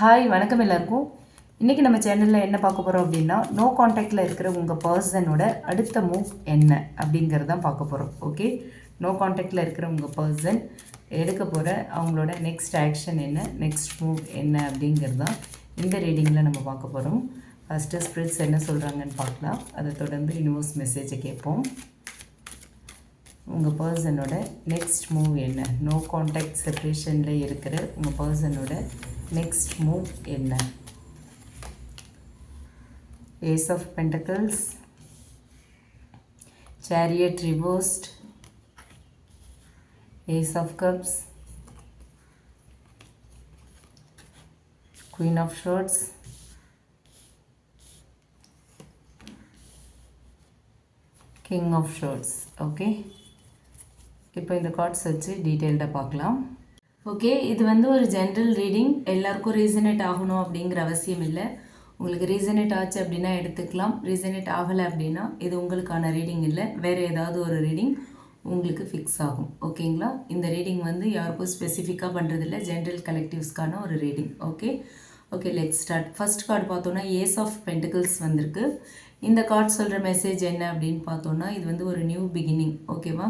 Hi வணக்கம் எல்லாருக்கும். இன்றைக்கி நம்ம சேனலில் என்ன பார்க்க போகிறோம் அப்படின்னா நோ காண்டாக்டில் இருக்கிற உங்கள் பர்சனோட அடுத்த மூவ் என்ன அப்படிங்கிறது தான் பார்க்க போகிறோம் ஓகே நோ காண்டாக்டில் இருக்கிற உங்கள் பர்சன் எடுக்க போகிற அவங்களோட நெக்ஸ்ட் ஆக்ஷன் என்ன நெக்ஸ்ட் மூவ் என்ன அப்படிங்கிறது தான் இந்த ரீடிங்கில் நம்ம பார்க்க போகிறோம் ஃபஸ்ட்டு ஸ்பிரிட்ஸ் என்ன சொல்கிறாங்கன்னு பார்க்கலாம். அதை தொடர்ந்து யூனிவர்ஸ் மெசேஜை கேட்போம். உங்கள் பர்சனோட நெக்ஸ்ட் மூவ் என்ன? நோ காண்டாக்ட் செப்ரேஷனில் இருக்கிற உங்கள் பர்சனோட நெக்ஸ்ட் மூவ் என்ன? Ace of pentacles chariot reversed ace of cups queen of swords king of swords okay இப்போ இந்த கார்ட்ஸ் வச்சு டீட்டெயில்டாக பார்க்கலாம். ஓகே இது வந்து ஒரு ஜென்ரல் ரீடிங் எல்லாருக்கும் ரீசனேட் ஆகணும் அப்படிங்கிற அவசியம் இல்லை. உங்களுக்கு ரீசனேட் ஆச்சு அப்படின்னா எடுத்துக்கலாம். ரீசனேட் ஆகலை அப்படின்னா இது உங்களுக்கான ரீடிங் இல்லை. வேறு ஏதாவது ஒரு ரீடிங் உங்களுக்கு ஃபிக்ஸ் ஆகும். ஓகேங்களா இந்த ரீடிங் வந்து யாருக்கும் ஸ்பெசிஃபிக்காக பண்ணுறதில்ல ஜென்ரல் கலெக்டிவ்ஸ்க்கான ஒரு reading okay okay let start first card பார்த்தோன்னா ஏஸ் ஆஃப் பென்டிகல்ஸ் வந்திருக்கு. இந்த கார்டு சொல்கிற மெசேஜ் என்ன அப்படின்னு பார்த்தோன்னா இது வந்து ஒரு நியூ பிகினிங் ஓகேவா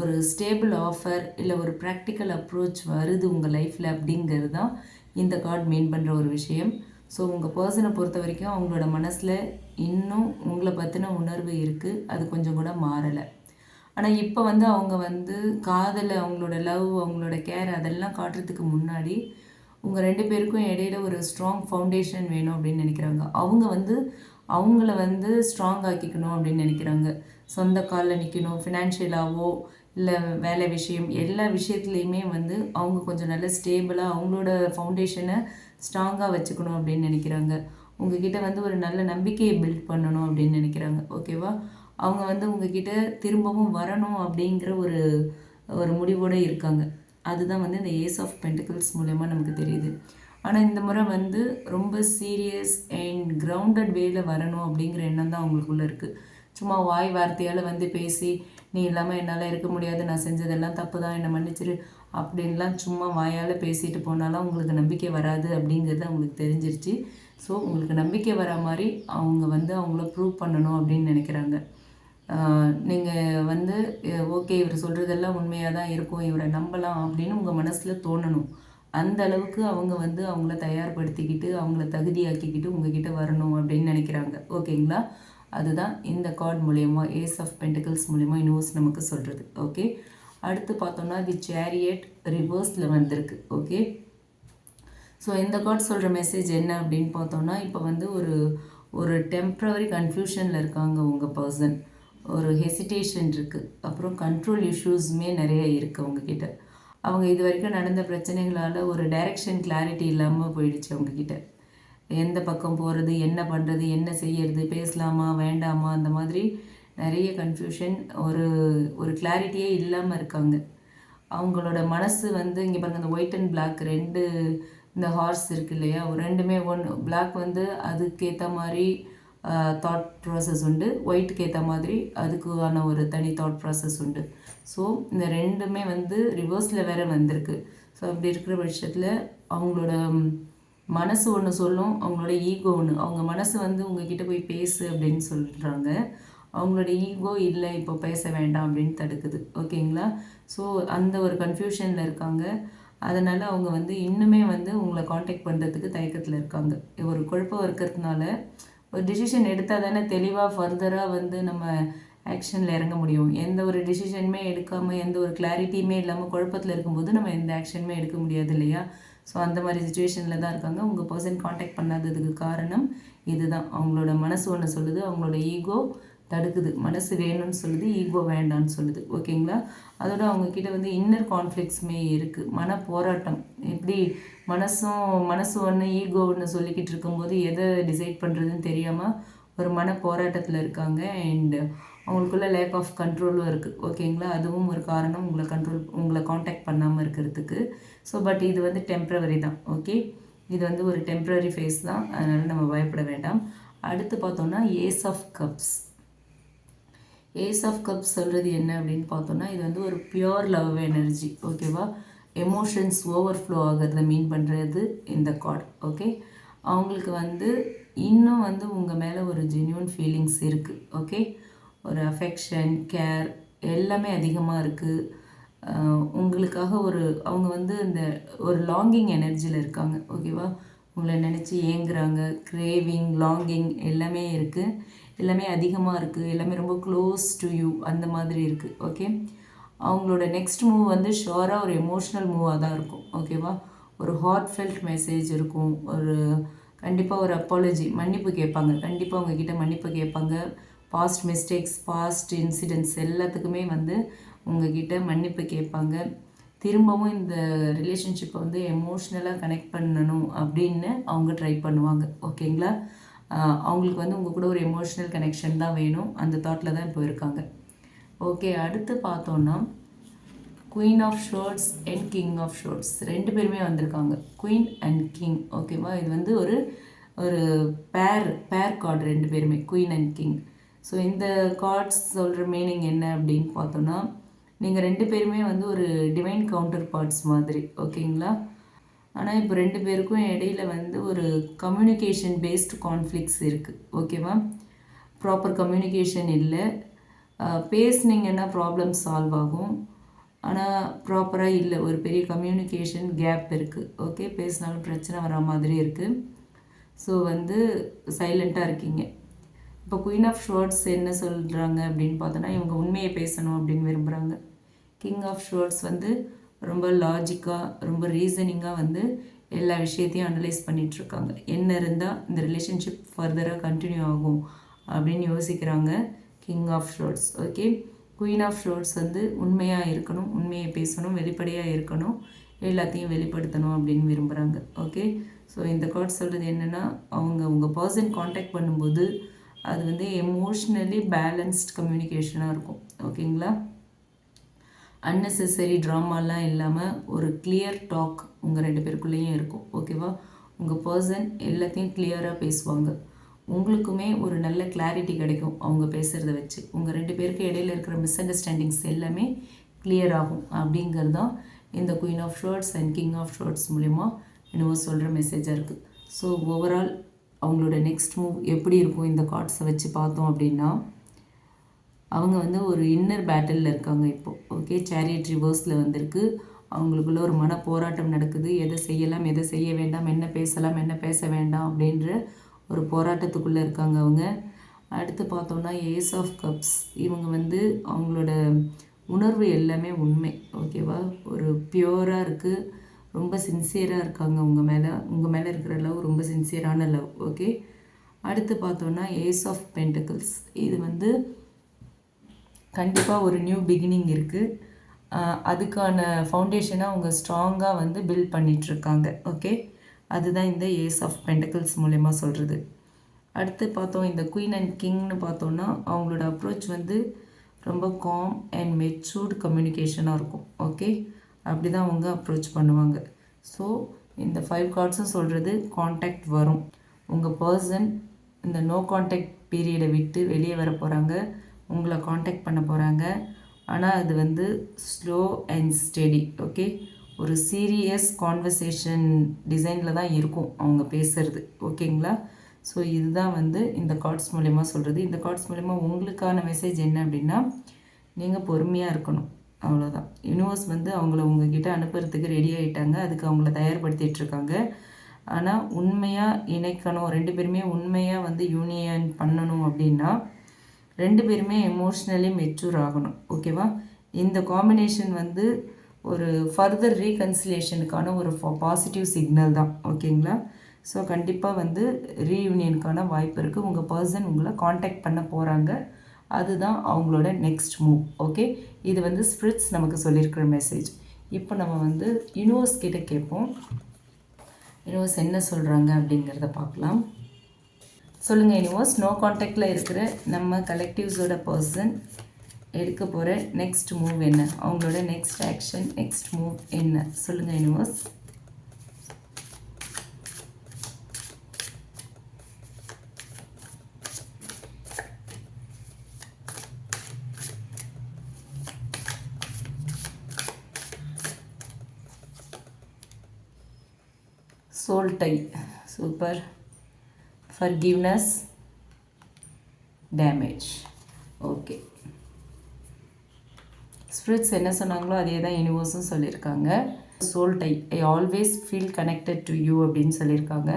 ஒரு ஸ்டேபிள் ஆஃபர் இல்லை ஒரு ப்ராக்டிக்கல் அப்ரோச் வருது உங்கள் லைஃப்பில் அப்படிங்கிறது தான் இந்த கார்டு மீன் பண்ணுற ஒரு விஷயம். ஸோ உங்கள் பர்சனை பொறுத்த வரைக்கும் அவங்களோட மனசில் இன்னும் உங்களை பற்றின உணர்வு இருக்குது அது கொஞ்சம் கூட மாறலை. ஆனால் இப்போ வந்து அவங்க வந்து காதலை அவங்களோட லவ் அவங்களோட கேர் அதெல்லாம் காட்டுறதுக்கு முன்னாடி உங்கள் ரெண்டு பேருக்கும் இடையில ஒரு ஸ்ட்ராங் ஃபவுண்டேஷன் வேணும் அப்படின்னு நினைக்கிறாங்க. அவங்க வந்து அவங்கள வந்து ஸ்ட்ராங் ஆக்கிக்கணும் அப்படின்னு நினைக்கிறாங்க. சொந்த காலில் நிற்கணும் ஃபினான்ஷியலாகவோ இல்லை வேலை விஷயம் எல்லா விஷயத்துலையுமே வந்து அவங்க கொஞ்சம் நல்ல ஸ்டேபிளாக அவங்களோட ஃபவுண்டேஷனை ஸ்ட்ராங்காக வச்சுக்கணும் அப்படின்னு நினைக்கிறாங்க. உங்ககிட்ட வந்து ஒரு நல்ல நம்பிக்கையை பில்ட் பண்ணணும் அப்படின்னு நினைக்கிறாங்க. ஓகேவா அவங்க வந்து உங்ககிட்ட திரும்பவும் வரணும் அப்படிங்கிற ஒரு ஒரு முடிவோடு இருக்காங்க. அதுதான் வந்து இந்த ஏஸ் ஆஃப் பென்டிகல்ஸ் மூலயமா நமக்கு தெரியுது. ஆனால் இந்த முறை வந்து ரொம்ப சீரியஸ் அண்ட் கிரவுண்டட் வேல வரணும் அப்படிங்கிற எண்ணம் தான் அவங்களுக்குள்ளே இருக்குது சும்மா வாய் வார்த்தையால் வந்து பேசி நீ இல்லாமல் என்னால் இருக்க முடியாது நான் செஞ்சதெல்லாம் தப்பு தான் என்னை மன்னிச்சிரு அப்படின்லாம் சும்மா வாயால் பேசிட்டு போனாலும் அவங்களுக்கு நம்பிக்கை வராது அப்படிங்கிறது அவங்களுக்கு தெரிஞ்சிருச்சு. ஸோ உங்களுக்கு நம்பிக்கை வர மாதிரி அவங்க வந்து அவங்கள ப்ரூவ் பண்ணணும் அப்படின்னு நினைக்கிறாங்க. நீங்கள் வந்து ஓகே இவர் சொல்கிறதெல்லாம் உண்மையாக தான் இருக்கும் இவரை நம்பலாம் அப்படின்னு உங்கள் மனசில் தோணணும். அந்த அளவுக்கு அவங்க வந்து அவங்கள தயார்படுத்திக்கிட்டு அவங்கள தகுதியாக்கிக்கிட்டு உங்ககிட்ட வரணும் அப்படின்னு நினைக்கிறாங்க. ஓகேங்களா அதுதான் இந்த கார்டு மூலயமா ஏஸ் ஆஃப் பென்டிகல்ஸ் மூலயமா யூனிவர்ஸ் நமக்கு சொல்கிறது ஓகே அடுத்து பார்த்தோம்னா தி சேரியட் ரிவர்ஸில் வந்திருக்கு ஓகே ஸோ இந்த கார்டு சொல்கிற மெசேஜ் என்ன அப்படின்னு பார்த்தோம்னா இப்போ வந்து ஒரு ஒரு டெம்ப்ரவரி கன்ஃபியூஷனில் இருக்காங்க உங்கள் பர்சன் ஒரு ஹெசிடேஷன் இருக்குது அப்புறம் கண்ட்ரோல் இஷ்யூஸுமே நிறைய இருக்குது அவங்கக்கிட்ட அவங்க இது வரைக்கும் நடந்த பிரச்சனைகளால் ஒரு டைரக்ஷன் கிளாரிட்டி இல்லாமல் போயிடுச்சு அவங்கக்கிட்ட எந்த பக்கம் போகிறது என்ன பண்ணுறது என்ன செய்யறது பேசலாமா வேண்டாமா அந்த மாதிரி நிறைய கன்ஃபியூஷன் ஒரு ஒரு கிளாரிட்டியே இல்லாமல் இருக்காங்க. அவங்களோட மனசு வந்து இங்கே பாருங்கள் அந்த ஒயிட் அண்ட் பிளாக் ரெண்டு இந்த ஹார்ஸ் இருக்கு இல்லையா? ரெண்டுமே ஒன் பிளாக் வந்து அதுக்கேற்ற மாதிரி தாட் ப்ராசஸ் உண்டு. ஒயிட்டுக்கு ஏற்ற மாதிரி அதுக்கான ஒரு தனி தாட் ப்ராசஸ் உண்டு. ஸோ இந்த ரெண்டுமே வந்து ரிவர்ஸில் வேறு வந்திருக்கு. ஸோ அப்படி இருக்கிற பட்சத்தில் அவங்களோட மனசு ஒன்று சொல்லும் அவங்களோட ஈகோ ஒன்று அவங்க மனசு வந்து உங்ககிட்ட போய் பேசு அப்படின்னு சொல்கிறாங்க அவங்களோட ஈகோ இல்லை இப்போ பேச வேண்டாம் அப்படின்னு தடுக்குது. ஓகேங்களா? ஸோ அந்த ஒரு கன்ஃபியூஷனில் இருக்காங்க. அதனால் அவங்க வந்து இன்னுமே வந்து உங்களை காண்டாக்ட் பண்ணுறதுக்கு தயக்கத்தில் இருக்காங்க. ஒரு குழப்பம் இருக்கிறதுனால ஒரு டிசிஷன் எடுத்தால் தானே தெளிவாக ஃபர்தராக வந்து நம்ம ஆக்ஷனில் இறங்க முடியும். எந்த ஒரு டிசிஷனுமே எடுக்காமல் எந்த ஒரு கிளாரிட்டியுமே இல்லாமல் குழப்பத்தில் இருக்கும்போது நம்ம எந்த ஆக்ஷனுமே எடுக்க முடியாது இல்லையா? ஸோ அந்த மாதிரி சுச்சுவேஷனில் தான் இருக்காங்க. உங்கள் பர்சன் காண்டாக்ட் பண்ணாததுக்கு காரணம் இதுதான். அவங்களோட மனசு ஒன்று சொல்லுது அவங்களோட ஈகோ தடுக்குது. மனசு வேணும்னு சொல்லுது ஈகோ வேண்டாம்னு சொல்லுது. ஓகேங்களா அதோட அவங்கக்கிட்ட வந்து இன்னர் கான்ஃப்ளிக்ஸுமே இருக்குது மன போராட்டம். எப்படி மனசும் மனசு ஒன்று ஈகோ ஒன்று சொல்லிக்கிட்டு இருக்கும்போது எதை டிசைட் பண்ணுறதுன்னு தெரியாமல் ஒரு மன போராட்டத்தில் இருக்காங்க. அண்டு அவங்களுக்குள்ள லேக் ஆஃப் கண்ட்ரோலும் இருக்குது ஓகேங்களா அதுவும் ஒரு காரணம் உங்களை கண்ட்ரோல் உங்களை காண்டாக்ட் பண்ணாமல் இருக்கிறதுக்கு. ஸோ பட் இது வந்து டெம்ப்ரவரி தான். ஓகே இது வந்து ஒரு டெம்ப்ரவரி ஃபேஸ் தான். அதனால் நம்ம பயப்பட வேண்டாம். அடுத்து பார்த்தோன்னா ace of cups ace of cups சொல்கிறது என்ன அப்படின்னு பார்த்தோன்னா இது வந்து ஒரு பியோர் லவ் எனர்ஜி ஓகேவா எமோஷன்ஸ் ஓவர்ஃப்ளோ ஆகிறத மீன் பண்ணுறது இந்த கார்டு ஓகே அவங்களுக்கு வந்து இன்னும் வந்து உங்கள் மேலே ஒரு ஜென்யூன் ஃபீலிங்ஸ் இருக்குது ஓகே ஒரு அஃபெக்ஷன் கேர் எல்லாமே அதிகமாக இருக்குது உங்களுக்காக ஒரு அவங்க வந்து இந்த ஒரு லாங்கிங் எனர்ஜியில் இருக்காங்க. ஓகேவா உங்களை நினச்சி ஏங்குறாங்க. கிரேவிங் லாங்கிங் எல்லாமே இருக்குது எல்லாமே அதிகமாக இருக்குது எல்லாமே ரொம்ப க்ளோஸ் டு யூ அந்த மாதிரி இருக்குது ஓகே அவங்களோட நெக்ஸ்ட் மூவ் வந்து ஷோராக ஒரு எமோஷ்னல் மூவாக தான் இருக்கும். ஓகேவா ஒரு ஹார்ட் ஃபெல்ட் மெசேஜ் இருக்கும். ஒரு கண்டிப்பாக ஒரு அப்பாலஜி மன்னிப்பு கேட்பாங்க. கண்டிப்பாக உங்ககிட்ட மன்னிப்பு கேட்பாங்க. பாஸ்ட் மிஸ்டேக்ஸ் பாஸ்ட் இன்சிடென்ட்ஸ் எல்லாத்துக்குமே வந்து உங்ககிட்ட மன்னிப்பு கேட்பாங்க. திரும்பவும் இந்த ரிலேஷன்ஷிப்பை வந்து எமோஷ்னலாக கனெக்ட் பண்ணணும் அப்படின்னு அவங்க ட்ரை பண்ணுவாங்க. ஓகேங்களா அவங்களுக்கு வந்து உங்கள் கூட ஒரு எமோஷ்னல் கனெக்ஷன் தான் வேணும். அந்த தாட்டில் தான் இப்போ இருக்காங்க. ஓகே அடுத்து பார்த்தோன்னா queen of swords and king of swords ரெண்டு பேருமே வந்திருக்காங்க. குயின் அண்ட் கிங் ஓகேவா இது வந்து ஒரு ஒரு பேர் பேர் கார்டு ரெண்டு பேருமே. குயின் அண்ட் கிங் ஸோ இந்த கார்ட்ஸ் சொல்கிற மீனிங் என்ன அப்படின்னு பார்த்தோன்னா நீங்கள் ரெண்டு பேருமே வந்து ஒரு டிவைன் கவுண்டர் பார்ட்ஸ் மாதிரி ஓகேங்களா? ஆனால் இப்போ ரெண்டு பேருக்கும் இடையில வந்து ஒரு கம்யூனிகேஷன் பேஸ்டு கான்ஃப்ளிக்ஸ் இருக்குது ஓகேவா ப்ராப்பர் கம்யூனிகேஷன் இல்லை. பேசுனீங்கன்னா ப்ராப்ளம் சால்வ் ஆகும். ஆனால் ப்ராப்பராக இல்லை. ஒரு பெரிய கம்யூனிகேஷன் கேப் இருக்குது ஓகே பேசினாலும் பிரச்சனை வர மாதிரி இருக்குது ஸோ வந்து சைலண்ட்டாக இருக்கீங்க. இப்போ குயின் ஆஃப் ஷோர்ட்ஸ் என்ன சொல்கிறாங்க அப்படின்னு பார்த்தோன்னா இவங்க உண்மையை பேசணும் அப்படின்னு விரும்புகிறாங்க கிங் ஆஃப் ஷோர்ட்ஸ் வந்து ரொம்ப லாஜிக்காக ரொம்ப ரீசனிங்காக வந்து எல்லா விஷயத்தையும் அனலைஸ் பண்ணிகிட்ருக்காங்க என்ன இருந்தால் இந்த ரிலேஷன்ஷிப் ஃபர்தராக கண்டினியூ ஆகும் அப்படின்னு யோசிக்கிறாங்க king of swords okay queen of swords வந்து உண்மையாக இருக்கணும் உண்மையை பேசணும் வெளிப்படையாக இருக்கணும் எல்லாத்தையும் வெளிப்படுத்தணும் அப்படின்னு விரும்புகிறாங்க ஓகே ஸோ இந்த கார்ட் சொல்கிறது என்னென்னா அவங்க உங்கள் பர்சன் காண்டாக்ட் பண்ணும்போது அது வந்து எமோஷ்னலி பேலன்ஸ்ட் கம்யூனிகேஷனாக இருக்கும். ஓகேங்களா அன்னெசரி ட்ராமாலாம் இல்லாமல் ஒரு கிளியர் டாக் உங்கள் ரெண்டு பேருக்குள்ளேயும் இருக்கும். ஓகேவா உங்கள் பர்சன் எல்லாத்தையும் கிளியராக பேசுவாங்க. உங்களுக்குமே ஒரு நல்ல கிளாரிட்டி கிடைக்கும் அவங்க பேசுகிறத வச்சு. உங்கள் ரெண்டு பேருக்கு இடையில இருக்கிற மிஸ் அண்டர்ஸ்டாண்டிங்ஸ் எல்லாமே கிளியர் ஆகும். அப்படிங்கிறது தான் இந்த queen of swords and king of swords மூலிமா இன்னும் சொல்கிற மெசேஜாக இருக்குது ஸோ ஓவரால் அவங்களோட நெக்ஸ்ட் மூவ் எப்படி இருக்கும்? இந்த கார்ட்ஸை வச்சு பார்த்தோம் அப்படின்னா அவங்க வந்து ஒரு இன்னர் பேட்டிலில் இருக்காங்க இப்போது ஓகே சேரியட் ரிவர்ஸில் வந்திருக்கு. அவங்களுக்குள்ள ஒரு மன போராட்டம் நடக்குது. எதை செய்யலாம் எதை செய்ய வேண்டாம் என்ன பேசலாம் என்ன பேச வேண்டாம் அப்படின்ற ஒரு போராட்டத்துக்குள்ளே இருக்காங்க அவங்க. அடுத்து பார்த்தோம்னா ஏஸ் ஆஃப் கப்ஸ் இவங்க வந்து அவங்களோட உணர்வு எல்லாமே உண்மை. ஓகேவா ஒரு பியூராக இருக்குது ரொம்ப சின்சியராக இருக்காங்க உங்கள் மேலே. உங்கள் மேலே இருக்கிற லவ் ரொம்ப சின்சியரான லவ் ஓகே அடுத்து பார்த்தோன்னா ஏஸ் ஆஃப் பென்டக்கிள்ஸ் இது வந்து கண்டிப்பாக ஒரு நியூ பிகினிங் இருக்குது அதுக்கான ஃபவுண்டேஷனை அவங்க ஸ்ட்ராங்காக வந்து பில்ட் பண்ணிகிட்ருக்காங்க ஓகே அதுதான் இந்த ஏஸ் ஆஃப் பென்டக்கிள்ஸ் மூலயமா சொல்கிறது அடுத்து பார்த்தோம் இந்த குயின் அண்ட் கிங்னு பார்த்தோன்னா அவங்களோட அப்ரோச் வந்து ரொம்ப காம் அண்ட் மெச்சூர்டு கம்யூனிகேஷனாக இருக்கும் ஓகே அப்படி தான் அவங்க அப்ரோச் பண்ணுவாங்க. ஸோ இந்த ஃபைவ் கார்ட்ஸும் சொல்கிறது காண்டாக்ட் வரும். உங்கள் பர்சன் இந்த நோ காண்டாக்ட் பீரியடை விட்டு வெளியே வர போகிறாங்க உங்களை காண்டாக்ட் பண்ண போகிறாங்க ஆனால் அது வந்து ஸ்லோ அண்ட் ஸ்டெடி ஓகே ஒரு சீரியஸ் கான்வர்சேஷன் டிசைனில் தான் இருக்கும் அவங்க பேசுகிறது ஓகேங்களா? ஸோ இதுதான் வந்து இந்த கார்ட்ஸ் மூலயமா சொல்கிறது இந்த கார்ட்ஸ் மூலயமா உங்களுக்கான மெசேஜ் என்ன அப்படின்னா நீங்கள் பொறுமையாக இருக்கணும். அவ்வளோதான் யூனிவர்ஸ் வந்து அவங்கள உங்ககிட்ட அனுப்புறதுக்கு ரெடி ஆகிட்டாங்க அதுக்கு அவங்கள தயார்படுத்திகிட்ருக்காங்க ஆனால் உண்மையாக இணைக்கணும் ரெண்டு பேருமே உண்மையாக வந்து யூனியன் பண்ணணும் அப்படின்னா ரெண்டு பேருமே எமோஷ்னலி மெச்சூர் ஆகணும். ஓகேவா இந்த காம்பினேஷன் வந்து ஒரு ஃபர்தர் ரீகன்சிலேஷனுக்கான ஒரு பாசிட்டிவ் சிக்னல் தான். ஓகேங்களா ஸோ கண்டிப்பாக வந்து ரீயூனியனுக்கான வாய்ப்பு இருக்குது உங்கள் பர்சன் உங்களை காண்டாக்ட் பண்ண போகிறாங்க அதுதான் அவங்களோட நெக்ஸ்ட் மூவ் ஓகே இது வந்து ஸ்பிரிட்ஸ் நமக்கு சொல்லியிருக்கிற மெசேஜ் இப்போ நம்ம வந்து யூனிவர்ஸ் கிட்டே கேட்போம். யூனிவர்ஸ் என்ன சொல்கிறாங்க அப்படிங்கிறத பார்க்கலாம். சொல்லுங்கள் யூனிவர்ஸ் நோ காண்டாக்டில் இருக்கிற நம்ம கலெக்டிவ்ஸோட பர்சன் எடுக்க போகிற நெக்ஸ்ட் மூவ் என்ன? அவங்களோட நெக்ஸ்ட் ஆக்ஷன் நெக்ஸ்ட் மூவ் என்ன? சொல்லுங்கள் universe soul tie super super. Forgiveness damage okay spirits என்ன சொன்னாங்களோ அதே தான் யூனிவர்ஸும் சொல்லியிருக்காங்க. Soul tie I always feel connected to you அப்படின்னு சொல்லியிருக்காங்க.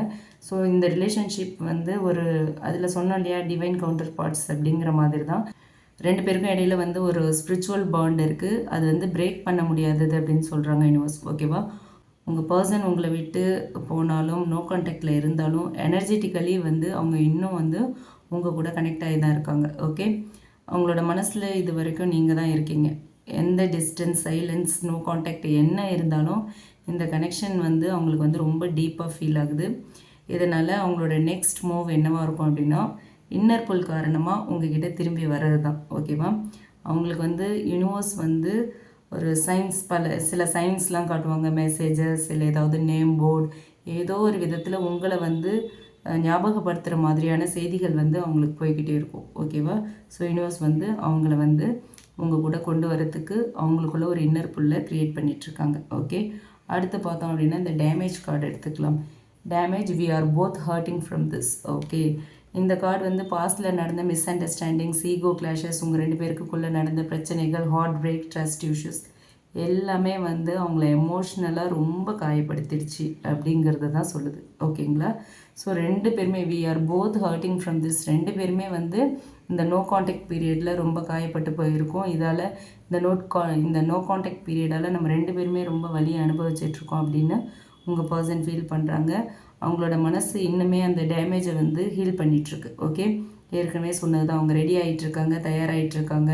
ஸோ இந்த ரிலேஷன்ஷிப் வந்து ஒரு அதில் சொன்னோம் இல்லையா டிவைன் கவுண்டர் பார்ட்ஸ் அப்படிங்கிற மாதிரி தான் ரெண்டு பேருக்கும் இடையில வந்து ஒரு ஸ்பிரிச்சுவல் பாண்ட் இருக்குது அது வந்து பிரேக் பண்ண முடியாதது அப்படின்னு சொல்கிறாங்க யூனிவர்ஸ் ஓகேவா உங்கள் பர்சன் உங்களை விட்டு போனாலும் நோ கான்டாக்டில் இருந்தாலும் எனர்ஜெட்டிக்கலி வந்து அவங்க இன்னும் வந்து உங்கள் கூட கனெக்ட் ஆகி தான் இருக்காங்க. ஓகே அவங்களோட மனசில் இது வரைக்கும் நீங்கள் தான் இருக்கீங்க. எந்த டிஸ்டன்ஸ் சைலன்ஸ் நோ கான்டாக்ட் என்ன இருந்தாலும் இந்த கனெக்ஷன் வந்து அவங்களுக்கு வந்து ரொம்ப டீப்பாக ஃபீல் ஆகுது. இதனால் அவங்களோட நெக்ஸ்ட் மூவ் என்னவாக இருக்கும் அப்படின்னா இன்னர் புல் காரணமாக உங்ககிட்ட திரும்பி வர்றது தான். ஓகேவா அவங்களுக்கு வந்து யூனிவர்ஸ் வந்து ஒரு சயின்ஸ் பல சில சயின்ஸ்லாம் காட்டுவாங்க. மெசேஜஸ் இல்லை ஏதாவது நேம் போர்டு ஏதோ ஒரு விதத்தில் உங்களை வந்து ஞாபகப்படுத்துகிற மாதிரியான செய்திகள் வந்து அவங்களுக்கு போய்கிட்டே இருக்கும். ஓகேவா ஸோ யூனிவர்ஸ் வந்து அவங்கள வந்து உங்கள் கூட கொண்டு வரத்துக்கு அவங்களுக்குள்ள ஒரு இன்னர் புல்லை க்ரியேட் பண்ணிகிட்ருக்காங்க ஓகே அடுத்து பார்த்தோம் அப்படின்னா இந்த டேமேஜ் கார்டு எடுத்துக்கலாம். Damage we are both hurting from this okay இந்த கார்டு வந்து பாஸ்டில் நடந்த மிஸ் அண்டர்ஸ்டாண்டிங்ஸ் ஈகோ கிளாஷஸ் உங்கள் ரெண்டு பேருக்குள்ளே நடந்த பிரச்சனைகள் ஹார்ட் பிரேக் ட்ரஸ்ட் இஷ்யூஸ் எல்லாமே வந்து அவங்கள எமோஷ்னலாக ரொம்ப காயப்படுத்திடுச்சு அப்படிங்கிறத தான் சொல்லுது. ஓகேங்களா ஸோ ரெண்டு பேருமே we are both hurting from this ரெண்டு பேருமே வந்து இந்த நோ காண்டாக்ட் பீரியடில் ரொம்ப காயப்பட்டு போயிருக்கோம். இதால் இந்த நோட் கா இந்த நோ காண்டாக்ட் பீரியடால் நம்ம ரெண்டு பேருமே ரொம்ப வழியை அனுபவிச்சிட்ருக்கோம் அப்படின்னு உங்கள் பர்சன் ஃபீல் பண்ணுறாங்க அவங்களோட மனசு இன்னுமே அந்த டேமேஜை வந்து ஹீல் பண்ணிகிட்ருக்கு ஓகே ஏற்கனவே சொன்னது தான் அவங்க ரெடி ஆகிட்டுருக்காங்க தயாராகிட்டுருக்காங்க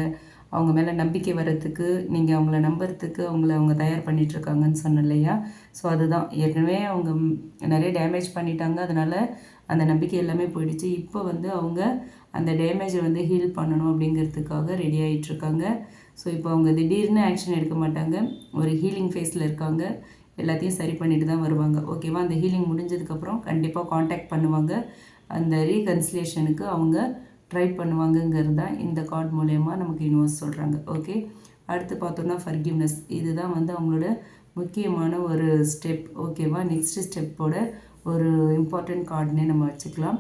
அவங்க மேலே நம்பிக்கை வர்றதுக்கு நீங்கள் அவங்கள நம்புறதுக்கு அவங்கள அவங்க தயார் பண்ணிகிட்ருக்காங்கன்னு சொன்னேன் இல்லையா? ஸோ அதுதான். ஏற்கனவே அவங்க நிறைய டேமேஜ் பண்ணிட்டாங்க. அதனால் அந்த நம்பிக்கை எல்லாமே போயிடுச்சு. இப்போ வந்து அவங்க அந்த டேமேஜை வந்து ஹீல் பண்ணணும் அப்படிங்கிறதுக்காக ரெடி ஆகிட்டுருக்காங்க ஸோ இப்போ அவங்க திடீர்னு ஆக்ஷன் எடுக்க மாட்டாங்க. ஒரு ஹீலிங் ஃபேஸில் இருக்காங்க. எல்லாத்தையும் சரி பண்ணிட்டு தான் வருவாங்க. ஓகேவா அந்த ஹீலிங் முடிஞ்சதுக்கப்புறம் கண்டிப்பாக காண்டாக்ட் பண்ணுவாங்க. அந்த ரீகன்சிலேஷனுக்கு அவங்க ட்ரை பண்ணுவாங்கங்கிறது தான் இந்த கார்டு மூலயமா நமக்கு யூனிவர்ஸ் சொல்கிறாங்க ஓகே அடுத்து பார்த்தோன்னா ஃபர்கிவ்னஸ் இதுதான் வந்து அவங்களோட முக்கியமான ஒரு ஸ்டெப் ஓகேவா நெக்ஸ்ட் ஸ்டெப்போட ஒரு இம்பார்ட்டண்ட் கார்டுனே நம்ம வச்சுக்கலாம்.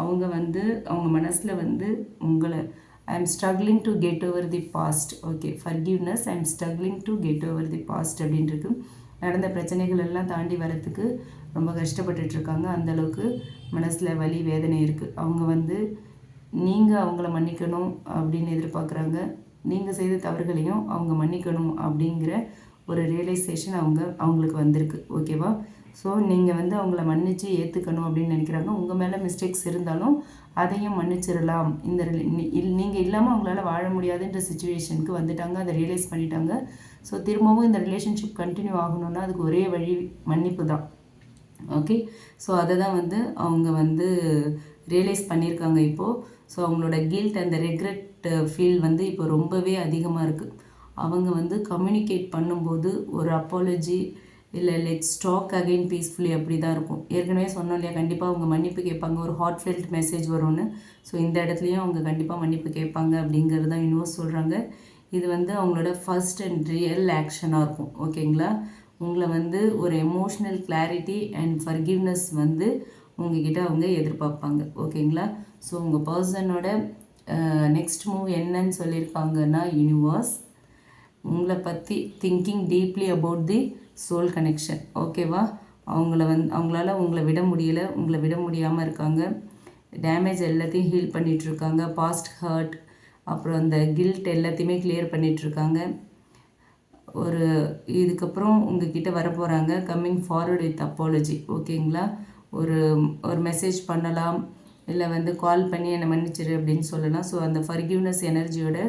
அவங்க வந்து அவங்க மனசில் வந்து உங்களை I am struggling to get over the past okay forgiveness I am struggling to get over the past அப்படின்ட்டு நடந்த பிரச்சனைகள் எல்லாம் தாண்டி வரத்துக்கு ரொம்ப கஷ்டப்பட்டுட்ருக்காங்க. அந்தளவுக்கு மனசில் வலி வேதனை இருக்குது அவங்க வந்து நீங்கள் அவங்கள மன்னிக்கணும் அப்படின்னு எதிர்பார்க்குறாங்க. நீங்கள் செய்த தவறுகளையும் அவங்க மன்னிக்கணும் அப்படிங்கிற ஒரு ரியலைசேஷன் அவங்க அவங்களுக்கு வந்திருக்கு. ஓகேவா ஸோ நீங்கள் வந்து அவங்கள மன்னித்து ஏற்றுக்கணும் அப்படின்னு நினைக்கிறாங்க. உங்கள் மேலே மிஸ்டேக்ஸ் இருந்தாலும் அதையும் மன்னிச்சிடலாம் இந்த நீங்கள் இல்லாமல் அவங்களால வாழ முடியாதுன்ற சுச்சுவேஷனுக்கு வந்துட்டாங்க. அதை ரியலைஸ் பண்ணிட்டாங்க. ஸோ திரும்பவும் இந்த ரிலேஷன்ஷிப் கண்டினியூ ஆகணும்னா அதுக்கு ஒரே வழி மன்னிப்பு தான். ஓகே ஸோ அதை தான் வந்து அவங்க வந்து ரியலைஸ் பண்ணியிருக்காங்க இப்போது ஸோ அவங்களோட கில்ட் அந்த ரெக்ரெட் ஃபீல் வந்து இப்போ ரொம்பவே அதிகமாக இருக்குது அவங்க வந்து கம்யூனிகேட் பண்ணும்போது ஒரு அப்பாலஜி இல்லை லெட் ஸ்டாக் அகைன் பீஸ்ஃபுல்லி அப்படி தான் இருக்கும். ஏற்கனவே சொன்னோம் இல்லையா? கண்டிப்பாக அவங்க மன்னிப்பு கேட்பாங்க. ஒரு ஹாட் ஃபீல்ட் மெசேஜ் வரும்னு. ஸோ இந்த இடத்துலையும் அவங்க கண்டிப்பாக மன்னிப்பு கேட்பாங்க அப்படிங்கிறது தான் யூனிவர்ஸ் சொல்கிறாங்க இது வந்து அவங்களோட ஃபஸ்ட் அண்ட் ரியல் ஆக்ஷனாக இருக்கும். ஓகேங்களா? உங்களை வந்து ஒரு எமோஷ்னல் கிளாரிட்டி அண்ட் ஃபர்கிவ்னஸ் வந்து உங்ககிட்ட அவங்க எதிர்பார்ப்பாங்க. ஓகேங்களா? ஸோ உங்கள் பர்சனோட நெக்ஸ்ட் மூவ் என்னன்னு சொல்லியிருக்காங்கன்னா யூனிவர்ஸ் உங்களை பற்றி thinking deeply about the soul connection ஓகேவா? அவங்கள வந் அவங்களால உங்களை விட முடியலை உங்களை விட முடியாமல் இருக்காங்க. டேமேஜ் எல்லாத்தையும் ஹீல் பண்ணிகிட்ருக்காங்க பாஸ்ட் ஹர்ட் அப்புறம் அந்த கில்ட் எல்லாத்தையுமே கிளியர் பண்ணிகிட்ருக்காங்க ஒரு இதுக்கப்புறம் உங்ககிட்ட வரப்போகிறாங்க கம்மிங் ஃபார்வர்ட் வித் அப்பாலஜி ஓகேங்களா? ஒரு ஒரு மெசேஜ் பண்ணலாம் இல்லை வந்து கால் பண்ணி என்னை மன்னிச்சிரு அப்படின்னு சொல்லலாம். ஸோ அந்த ஃபர்கிவ்னஸ் எனர்ஜியோட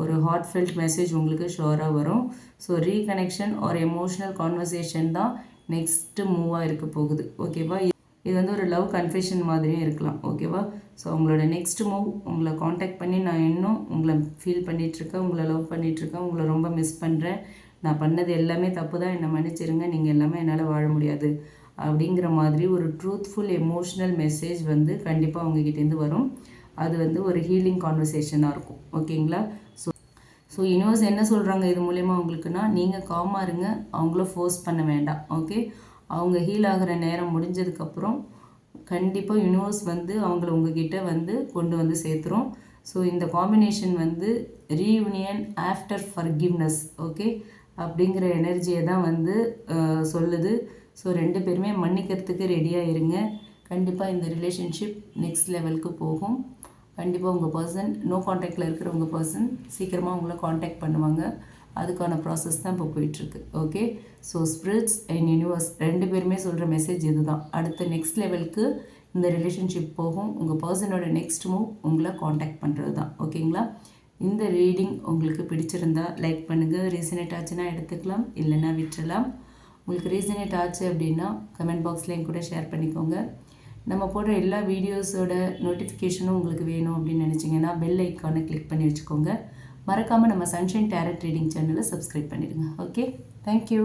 ஒரு ஹார்ட் ஃபெல்ட் மெசேஜ் உங்களுக்கு ஷோராக வரும். ஸோ ரீகனெக்ஷன் ஒரு எமோஷ்னல் கான்வர்சேஷன் தான் நெக்ஸ்ட்டு மூவாக இருக்க போகுது ஓகேவா? இது வந்து ஒரு லவ் கன்ஃபெஷன் மாதிரியும் இருக்கலாம் ஓகேவா? ஸோ உங்களோட நெக்ஸ்ட் மூவ் உங்களை காண்டாக்ட் பண்ணி நான் இன்னும் உங்களை ஃபீல் பண்ணிகிட்ருக்கேன் உங்களை லவ் பண்ணிகிட்ருக்கேன் உங்களை ரொம்ப மிஸ் பண்ணுறேன் நான் பண்ணது எல்லாமே தப்பு தான் என்னை மன்னிச்சிருங்க. நீங்கள் எல்லாமே என்னால் வாழ முடியாது. அப்படிங்கிற மாதிரி ஒரு ட்ரூத்ஃபுல் எமோஷ்னல் மெசேஜ் வந்து கண்டிப்பாக அவங்கக்கிட்டேருந்து வரும். அது வந்து ஒரு ஹீலிங் கான்வர்சேஷனாக இருக்கும். ஓகேங்களா? ஸோ ஸோ யூனிவர்ஸ் என்ன சொல்கிறாங்க இது மூலயமா உங்களுக்குன்னா நீங்கள் காமாக இருங்க. அவங்கள ஃபோர்ஸ் பண்ண வேண்டாம். ஓகே அவங்க ஹீல் ஆகிற நேரம் முடிஞ்சதுக்கப்புறம் கண்டிப்பாக யூனிவர்ஸ் வந்து அவங்கள உங்ககிட்ட வந்து கொண்டு வந்து சேர்த்துரும். ஸோ இந்த காம்பினேஷன் வந்து ரீயூனியன் ஆஃப்டர் ஃபர்கிவ்னஸ் ஓகே அப்படிங்கிற எனர்ஜியை தான் வந்து சொல்லுது. ஸோ ரெண்டு பேருமே மன்னிக்கிறதுக்கு ரெடியாக இருங்க. கண்டிப்பாக இந்த ரிலேஷன்ஷிப் நெக்ஸ்ட் லெவலுக்கு போகும். கண்டிப்பாக உங்கள் பர்சன் நோ காண்டாக்டில் இருக்கிற உங்கள் பர்சன் சீக்கிரமாக உங்களை காண்டாக்ட் பண்ணுவாங்க. அதுக்கான ப்ராசஸ் தான் இப்போ போயிட்டுருக்கு. Okay so spirits and universe ரெண்டு பேருமே சொல்கிற மெசேஜ் இதுதான். அடுத்த நெக்ஸ்ட் லெவலுக்கு இந்த ரிலேஷன்ஷிப் போகும். உங்கள் பர்சனோட நெக்ஸ்ட் மூவ் உங்களை காண்டாக்ட் பண்ணுறது தான். ஓகேங்களா இந்த ரீடிங் உங்களுக்கு பிடிச்சிருந்தா லைக் பண்ணுங்கள் ரீசனேட் ஆச்சுன்னா எடுத்துக்கலாம். இல்லைன்னா விட்டுறலாம். உங்களுக்கு ரீசனேட் ஆச்சு அப்படின்னா கமெண்ட் பாக்ஸ்லேயும் கூட ஷேர் பண்ணிக்கோங்க. நம்ம போடுற எல்லா வீடியோஸோட நோட்டிஃபிகேஷனும் உங்களுக்கு வேணும் அப்படின்னு நினச்சிங்கன்னா பெல் ஐக்கானை கிளிக் பண்ணி வச்சுக்கோங்க. மறக்காமல் நம்ம சன்ஷைன் டேரட் ட்ரேடிங் சேனலை சப்ஸ்கிரைப் பண்ணிடுங்க. Okay thank you